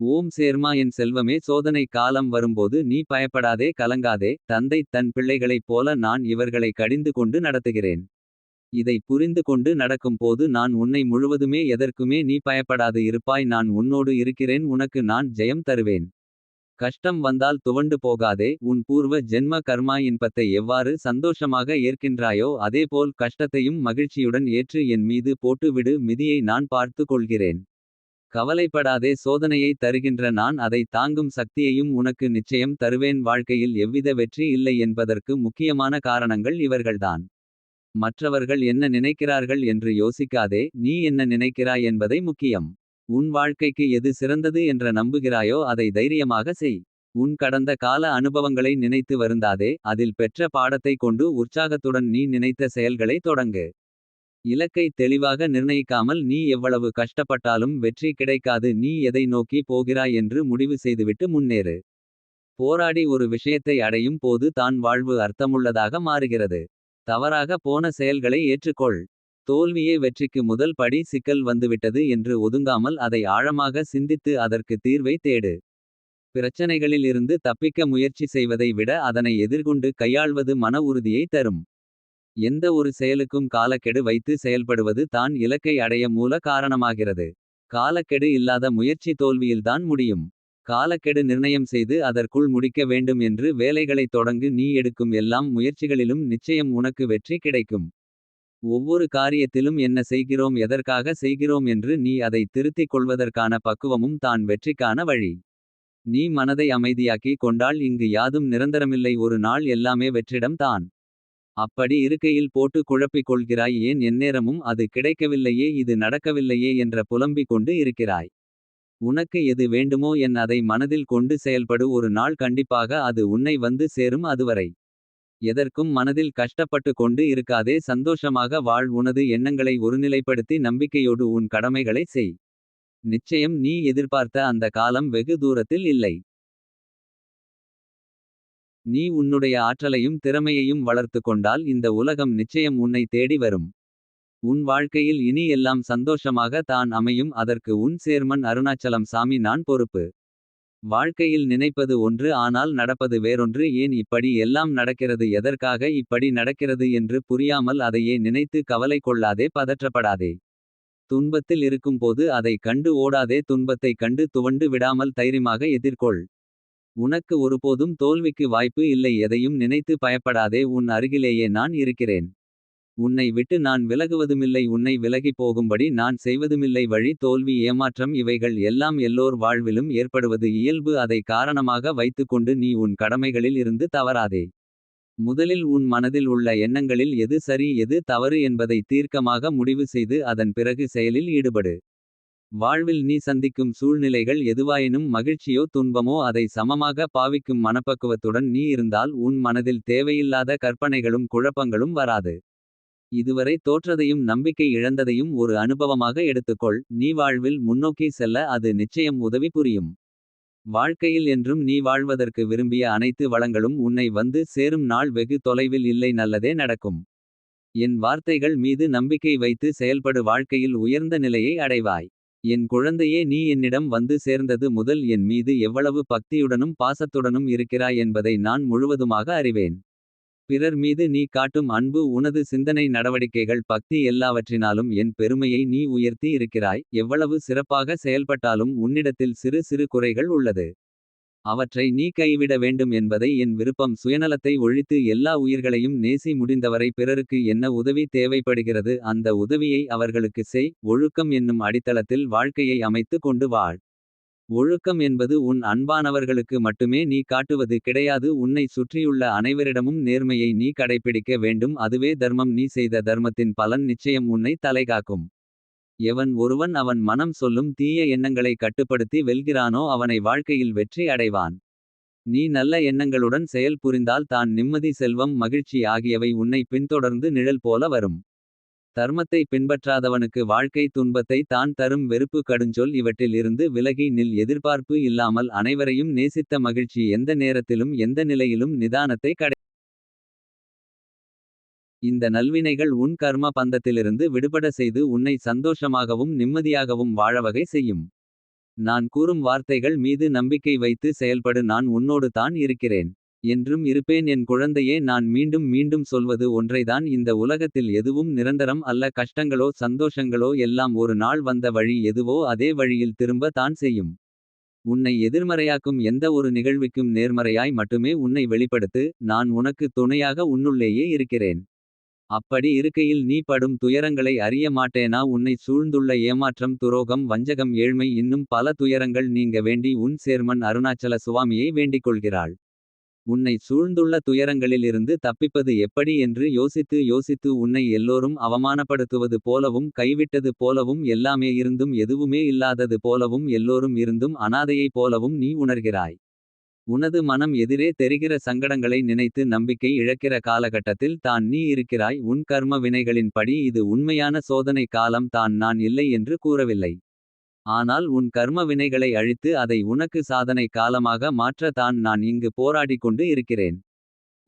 ஓம் சேர்மா என் செல்வமே சோதனை காலம் வரும்போது நீ பயப்படாதே கலங்காதே தந்தை தன் பிள்ளைகளைப் போல நான் இவர்களை கடிந்து கொண்டு நடத்துகிறேன். இதை புரிந்து கொண்டு நடக்கும் போது நான் உன்னை முழுவதுமே எதற்குமே நீ பயப்படாது இருப்பாய் நான் உன்னோடு இருக்கிறேன் உனக்கு நான் ஜெயம் தருவேன். கஷ்டம் வந்தால் துவண்டு போகாதே உன் பூர்வ ஜென்ம கர்மா இன்பத்தை எவ்வாறு சந்தோஷமாக ஏற்கின்றாயோ அதேபோல் கஷ்டத்தையும் மகிழ்ச்சியுடன் ஏற்று என் மீது போட்டுவிடு மிதியை நான் பார்த்து கொள்கிறேன். கவலைப்படாதே சோதனையை தருகின்ற நான் அதை தாங்கும் சக்தியையும் உனக்கு நிச்சயம் தருவேன் வாழ்க்கையில் எவ்வித வெற்றி இல்லை என்பதற்கு முக்கியமான காரணங்கள் இவர்கள்தான். மற்றவர்கள் என்ன நினைக்கிறார்கள் என்று யோசிக்காதே நீ என்ன நினைக்கிறாய் என்பதை முக்கியம். உன் வாழ்க்கைக்கு எது சிறந்தது என்ற நம்புகிறாயோ அதை தைரியமாக செய். உன் கடந்த கால அனுபவங்களை நினைத்து வருந்தாதே அதில் பெற்ற பாடத்தை கொண்டு உற்சாகத்துடன் நீ நினைத்த செயல்களை தொடங்கு. இலக்கை தெளிவாக நிர்ணயிக்காமல் நீ எவ்வளவு கஷ்டப்பட்டாலும் வெற்றி கிடைக்காது நீ எதை நோக்கி போகிறாய் என்று முடிவு செய்துவிட்டு முன்னேறு. போராடி ஒரு விஷயத்தை அடையும் போது தான் வாழ்வு அர்த்தமுள்ளதாக மாறுகிறது. தவறாக போன செயல்களை ஏற்றுக்கொள். தோல்வியே வெற்றிக்கு முதல் படி சிக்கல் வந்துவிட்டது என்று ஒதுங்காமல் அதை ஆழமாக சிந்தித்து அதற்கு தீர்வை தேடு. பிரச்சனைகளிலிருந்து தப்பிக்க முயற்சி செய்வதை விட அதனை எதிர்கொண்டு கையாள்வது மன உறுதியை தரும். எந்த ஒரு செயலுக்கும் காலக்கெடு வைத்து செயல்படுவது தான் இலக்கை அடைய மூல காரணமாகிறது. காலக்கெடு இல்லாத முயற்சி தோல்வியில்தான் முடியும். காலக்கெடு நிர்ணயம் செய்து அதற்குள் முடிக்க வேண்டும் என்று வேலைகளை தொடங்கு நீ எடுக்கும் எல்லாம் முயற்சிகளிலும் நிச்சயம் உனக்கு வெற்றி கிடைக்கும். ஒவ்வொரு காரியத்திலும் என்ன செய்கிறோம் எதற்காக செய்கிறோம் என்று நீ அதை திருத்திக் கொள்வதற்கான பக்குவமும் தான் வெற்றிக்கான வழி. நீ மனதை அமைதியாக்கி கொண்டால் இங்கு யாதும் நிரந்தரமில்லை ஒரு நாள் எல்லாமே வெற்றிடம் தான். அப்படி இருக்கையில் போட்டு குழப்பிக் கொள்கிறாய் ஏன் எந்நேரமும் அது கிடைக்கவில்லையே இது நடக்கவில்லையே என்ற புலம்பிக் கொண்டு இருக்கிறாய். உனக்கு எது வேண்டுமோ என் அதை மனதில் கொண்டு செயல்படு ஒரு நாள் கண்டிப்பாக அது உன்னை வந்து சேரும் அதுவரை. எதற்கும் மனதில் கஷ்டப்பட்டு கொண்டு இருக்காதே சந்தோஷமாக வாழ் உனது எண்ணங்களை ஒருநிலைப்படுத்தி நம்பிக்கையோடு உன் கடமைகளை செய். நிச்சயம் நீ எதிர்பார்த்த அந்த காலம் வெகு தூரத்தில் இல்லை. நீ உன்னுடைய ஆற்றலையும் திறமையையும் வளர்த்து கொண்டால் இந்த உலகம் நிச்சயம் உன்னை தேடி வரும். உன் வாழ்க்கையில் இனி எல்லாம் சந்தோஷமாக தான் அமையும் அதற்கு உன் சேர்மன் அருணாச்சலம் சாமி நான் பொறுப்பு. வாழ்க்கையில் நினைப்பது ஒன்று ஆனால் நடப்பது வேறொன்று ஏன் இப்படி எல்லாம் நடக்கிறது எதற்காக இப்படி நடக்கிறது என்று புரியாமல் அதையே நினைத்து கவலை கொள்ளாதே பதற்றப்படாதே. துன்பத்தில் இருக்கும்போது அதை கண்டு ஓடாதே துன்பத்தை கண்டு துவண்டு விடாமல் தைரியமாக எதிர்கொள். உனக்கு ஒருபோதும் தோல்விக்கு வாய்ப்பு இல்லை எதையும் நினைத்து பயப்படாதே உன் அருகிலேயே நான் இருக்கிறேன். உன்னை விட்டு நான் விலகுவதுமில்லை உன்னை விலகிப் போகும்படி நான் செய்வதுமில்லை வழி தோல்வி ஏமாற்றம் இவைகள் எல்லாம் எல்லோர் வாழ்விலும் ஏற்படுவது இயல்பு அதை காரணமாக வைத்துக்கொண்டு நீ உன் கடமைகளில் இருந்து தவறாதே. முதலில் உன் மனதில் உள்ள எண்ணங்களில் எது சரி எது தவறு என்பதை தீர்க்கமாக முடிவு செய்து அதன் பிறகு செயலில் ஈடுபடு. வாழ்வில் நீ சந்திக்கும் சூழ்நிலைகள் எதுவாயினும் மகிழ்ச்சியோ துன்பமோ அதை சமமாக பாவிக்கும் மனப்பக்குவத்துடன் நீ இருந்தால் உன் மனதில் தேவையில்லாத கற்பனைகளும் குழப்பங்களும் வராது. இதுவரை தோற்றதையும் நம்பிக்கை இழந்ததையும் ஒரு அனுபவமாக எடுத்துக்கொள் நீ வாழ்வில் முன்னோக்கி செல்ல அது நிச்சயம் உதவி புரியும். வாழ்க்கையில் என்றும் நீ வாழ்வதற்கு விரும்பிய அனைத்து வளங்களும் உன்னை வந்து சேரும் நாள் வெகு தொலைவில் இல்லை நல்லதே நடக்கும். என் வார்த்தைகள் மீது நம்பிக்கை வைத்து செயல்படு வாழ்க்கையில் உயர்ந்த நிலையை அடைவாய். என் குழந்தையே நீ என்னிடம் வந்து சேர்ந்தது முதல் என் மீது எவ்வளவு பக்தியுடனும் பாசத்துடனும் இருக்கிறாய் என்பதை நான் முழுவதுமாக அறிவேன். பிறர் மீது நீ காட்டும் அன்பு உனது சிந்தனை நடவடிக்கைகள் பக்தி எல்லாவற்றினாலும் என் பெருமையை நீ உயர்த்தி இருக்கிறாய் எவ்வளவு சிறப்பாக செயல்பட்டாலும் உன்னிடத்தில் சிறு சிறு குறைகள் உள்ளது. அவற்றை நீ கைவிட வேண்டும் என்பதை என் விருப்பம். சுயநலத்தை ஒழித்து எல்லா உயிர்களையும் நேசி முடிந்தவரை பிறருக்கு என்ன உதவி தேவைப்படுகிறது? அந்த உதவியை அவர்களுக்கு செய். ஒழுக்கம் என்னும் அடித்தளத்தில் வாழ்க்கையை அமைத்து கொண்டு வாழ். ஒழுக்கம் என்பது உன் அன்பானவர்களுக்கு மட்டுமே நீ காட்டுவது கிடையாது. உன்னை சுற்றியுள்ள அனைவரிடமும் நேர்மையை நீ கடைப்பிடிக்க வேண்டும். அதுவே தர்மம். நீ செய்த தர்மத்தின் பலன் நிச்சயம் உன்னை தலைகாக்கும். எவன் ஒருவன் அவன் மனம் சொல்லும் தீய எண்ணங்களை கட்டுப்படுத்தி வெல்கிறானோ அவனை வாழ்க்கையில் வெற்றி அடைவான். நீ நல்ல எண்ணங்களுடன் செயல் புரிந்தால் தான் நிம்மதி செல்வம் மகிழ்ச்சி ஆகியவை உன்னை பின்தொடர்ந்து நிழல் போல வரும். தர்மத்தை பின்பற்றாதவனுக்கு வாழ்க்கை துன்பத்தை தான் தரும் வெறுப்பு கடுஞ்சொல் இவற்றில் இருந்து விலகி நில் எதிர்பார்ப்பு இல்லாமல் அனைவரையும் நேசித்த மகிழ்ச்சி எந்த நேரத்திலும் எந்த நிலையிலும் நிதானத்தை கடை. இந்த நல்வினைகள் உன் கர்ம பந்தத்திலிருந்து விடுபட செய்து உன்னை சந்தோஷமாகவும் நிம்மதியாகவும் வாழவகை செய்யும். நான் கூறும் வார்த்தைகள் மீது நம்பிக்கை வைத்து செயல்படு நான் உன்னோடு தான் இருக்கிறேன். என்றும் இருப்பேன் என் குழந்தையே நான் மீண்டும் மீண்டும் சொல்வது ஒன்றைதான் இந்த உலகத்தில் எதுவும் நிரந்தரம் அல்ல கஷ்டங்களோ சந்தோஷங்களோ எல்லாம் ஒரு நாள் வந்த வழி எதுவோ அதே வழியில் திரும்ப தான் செய்யும். உன்னை எதிர்மறையாக்கும் எந்த ஒரு நிகழ்விக்கும் நேர்மறையாய் மட்டுமே உன்னை வெளிப்படுத்து நான் உனக்கு துணையாக உன்னுள்ளேயே இருக்கிறேன். அப்படி இருக்கையில் நீ படும் துயரங்களை அறிய மாட்டேனா உன்னை சூழ்ந்துள்ள ஏமாற்றம் துரோகம் வஞ்சகம் ஏழ்மை இன்னும் பல துயரங்கள் நீங்க வேண்டி உன் சேர்மன் அருணாச்சல சுவாமியை வேண்டிக் கொள்கிறாள். உன்னை சூழ்ந்துள்ள துயரங்களிலிருந்து தப்பிப்பது எப்படி என்று யோசித்து யோசித்து உன்னை எல்லோரும் அவமானப்படுத்துவது போலவும் கைவிட்டது போலவும் எல்லாமே இருந்தும் எதுவுமே இல்லாதது போலவும் எல்லோரும் இருந்தும் அனாதையைப் போலவும் நீ உணர்கிறாய். உனது மனம் எதிரே தெரிகிற சங்கடங்களை நினைத்து நம்பிக்கை இழக்கிற காலகட்டத்தில் தான் நீ இருக்கிறாய் உன் கர்ம வினைகளின் படி இது உண்மையான சோதனை காலம் தான் நான் இல்லை என்று கூறவில்லை. ஆனால் உன் கர்ம வினைகளை அழித்து அதை உனக்கு சாதனை காலமாக மாற்ற தான் நான் இங்கு போராடிக் கொண்டு இருக்கிறேன்.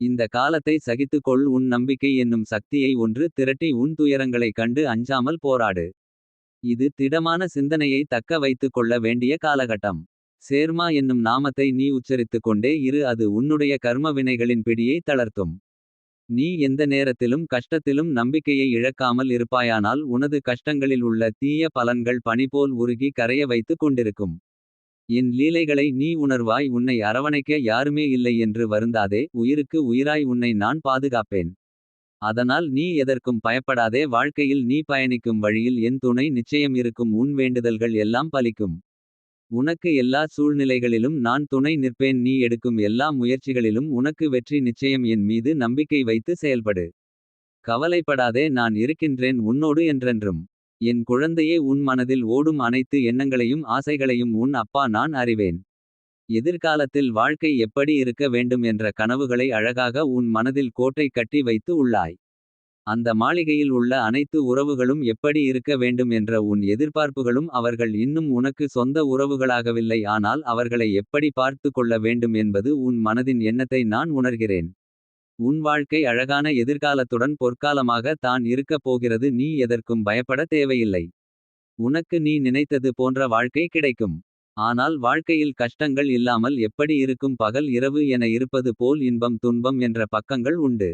இந்த காலத்தை சகித்துக்கொள் உன் நம்பிக்கை என்னும் சக்தியை ஒன்று திரட்டி உன் துயரங்களைக் கண்டு அஞ்சாமல் போராடு. இது திடமான சிந்தனையை தக்க வைத்துக் கொள்ள வேண்டிய காலகட்டம். சேர்மா என்னும் நாமத்தை நீ உச்சரித்துக் கொண்டே இரு அது உன்னுடைய கர்ம வினைகளின் பிடியை தளர்த்தும். நீ எந்த நேரத்திலும் கஷ்டத்திலும் நம்பிக்கையை இழக்காமல் இருப்பாயானால் உனது கஷ்டங்களில் உள்ள தீய பலன்கள் பனிபோல் உருகி கரைய வைத்துக் கொண்டிருக்கும். என் லீலைகளை நீ உணர்வாய் உன்னை அரவணைக்க யாருமே இல்லை என்று வருந்தாதே உயிருக்கு உயிராய் உன்னை நான் பாதுகாப்பேன். அதனால் நீ எதற்கும் பயப்படாதே வாழ்க்கையில் நீ பயணிக்கும் வழியில் என் துணை நிச்சயம் இருக்கும் உன் வேண்டுதல்கள் எல்லாம் பலிக்கும். உனக்கு எல்லா சூழ்நிலைகளிலும் நான் துணை நிற்பேன் நீ எடுக்கும் எல்லா முயற்சிகளிலும் உனக்கு வெற்றி நிச்சயம் என் மீது நம்பிக்கை வைத்து செயல்படு. கவலைப்படாதே நான் இருக்கின்றேன் உன்னோடு என்றென்றும். என் குழந்தையே உன் மனதில் ஓடும் அனைத்து எண்ணங்களையும் ஆசைகளையும் உன் அப்பா நான் அறிவேன். எதிர்காலத்தில் வாழ்க்கை எப்படி இருக்க வேண்டும் என்ற கனவுகளை அழகாக உன் மனதில் கோட்டை கட்டி வைத்து உள்ளாய். அந்த மாளிகையில் உள்ள அனைத்து உறவுகளும் எப்படி இருக்க வேண்டும் என்ற உன் எதிர்பார்ப்புகளும் அவர்கள் இன்னும் உனக்கு சொந்த உறவுகளாகவில்லை ஆனால் அவர்களை எப்படி பார்த்து கொள்ள வேண்டும் என்பது உன் மனதின் எண்ணத்தை நான் உணர்கிறேன். உன் வாழ்க்கை அழகான எதிர்காலத்துடன் பொற்காலமாக தான் இருக்கப் போகிறது நீ எதற்கும் பயப்பட தேவையில்லை. உனக்கு நீ நினைத்தது போன்ற வாழ்க்கை கிடைக்கும். ஆனால் வாழ்க்கையில் கஷ்டங்கள் இல்லாமல் எப்படி இருக்கும் பகல் இரவு என இருப்பது போல் இன்பம் துன்பம் என்ற பக்கங்கள் உண்டு.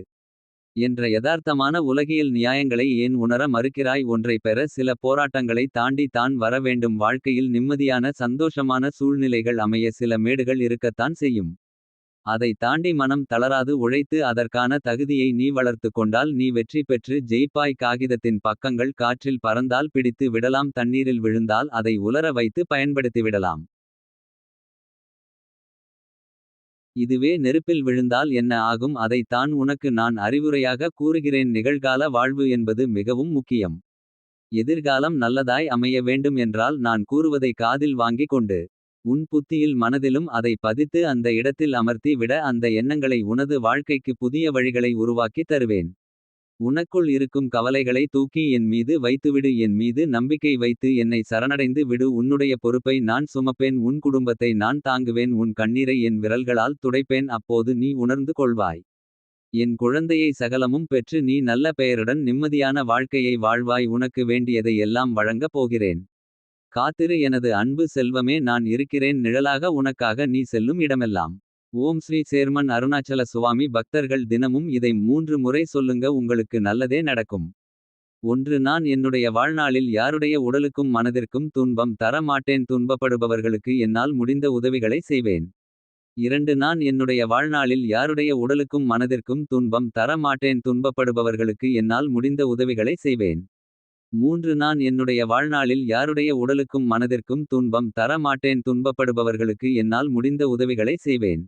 என்ற யதார்த்தமான உலகியல் நியாயங்களை ஏன் உணர மறுக்கிறாய்? ஒன்றை பெற சில போராட்டங்களை தாண்டி தான் வர வேண்டும். வாழ்க்கையில் நிம்மதியான சந்தோஷமான சூழ்நிலைகள் அமைய சில மேடுகள் இருக்கத்தான் செய்யும். அதை தாண்டி மனம் தளராது. உழைத்து அதற்கான தகுதியை நீ வளர்த்து கொண்டால் நீ வெற்றி பெற்று ஜெய்ப்பாய். காகிதத்தின் பக்கங்கள் காற்றில் பறந்தால் பிடித்து விடலாம். தண்ணீரில் விழுந்தால் அதை உலர வைத்து பயன்படுத்திவிடலாம். இதுவே நெருப்பில் விழுந்தால் என்ன ஆகும் அதை தான் உனக்கு நான் அறிவுரையாக கூறுகிறேன் நிகழ்கால வாழ்வு என்பது மிகவும் முக்கியம். எதிர்காலம் நல்லதாய் அமைய வேண்டும் என்றால் நான் கூறுவதை காதில் வாங்கிக் கொண்டு. உன் புத்தியில் மனதிலும் அதை பதித்து அந்த இடத்தில் அமர்த்தி விட அந்த எண்ணங்களை உனது வாழ்க்கைக்கு புதிய வழிகளை உருவாக்கி தருவேன். உனக்குள் இருக்கும் கவலைகளை தூக்கி என் மீது வைத்துவிடு என் மீது நம்பிக்கை வைத்து என்னை சரணடைந்து விடு உன்னுடைய பொறுப்பை நான் சுமப்பேன் உன் குடும்பத்தை நான் தாங்குவேன் உன் கண்ணீரை என் விரல்களால் துடைப்பேன் அப்போது நீ உணர்ந்து கொள்வாய். என் குழந்தையை சகலமும் பெற்று நீ நல்ல பெயருடன் நிம்மதியான வாழ்க்கையை வாழ்வாய் உனக்கு வேண்டியதை எல்லாம் வழங்கப் போகிறேன். காத்திரு எனது அன்பு செல்வமே நான் இருக்கிறேன் நிழலாக உனக்காக நீ செல்லும் இடமெல்லாம். ஓம் ஸ்ரீ சேர்மன் அருணாச்சல சுவாமி பக்தர்கள் தினமும் இதை மூன்று முறை சொல்லுங்க உங்களுக்கு நல்லதே நடக்கும். ஒன்று நான் என்னுடைய வாழ்நாளில் யாருடைய உடலுக்கும் மனதிற்கும் துன்பம் தர மாட்டேன் துன்பப்படுபவர்களுக்கு என்னால் முடிந்த உதவிகளை செய்வேன். இரண்டு நான் என்னுடைய வாழ்நாளில் யாருடைய உடலுக்கும் மனதிற்கும் துன்பம் தர மாட்டேன் துன்பப்படுபவர்களுக்கு என்னால் முடிந்த உதவிகளை செய்வேன். மூன்று நான் என்னுடைய வாழ்நாளில் யாருடைய உடலுக்கும் மனதிற்கும் துன்பம் தர மாட்டேன் துன்பப்படுபவர்களுக்கு என்னால் முடிந்த உதவிகளை செய்வேன்.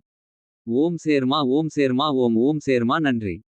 ஓம் சேர்மா ஓம் சேர்மா ஓம் ஓம் சேர்மா நன்றி.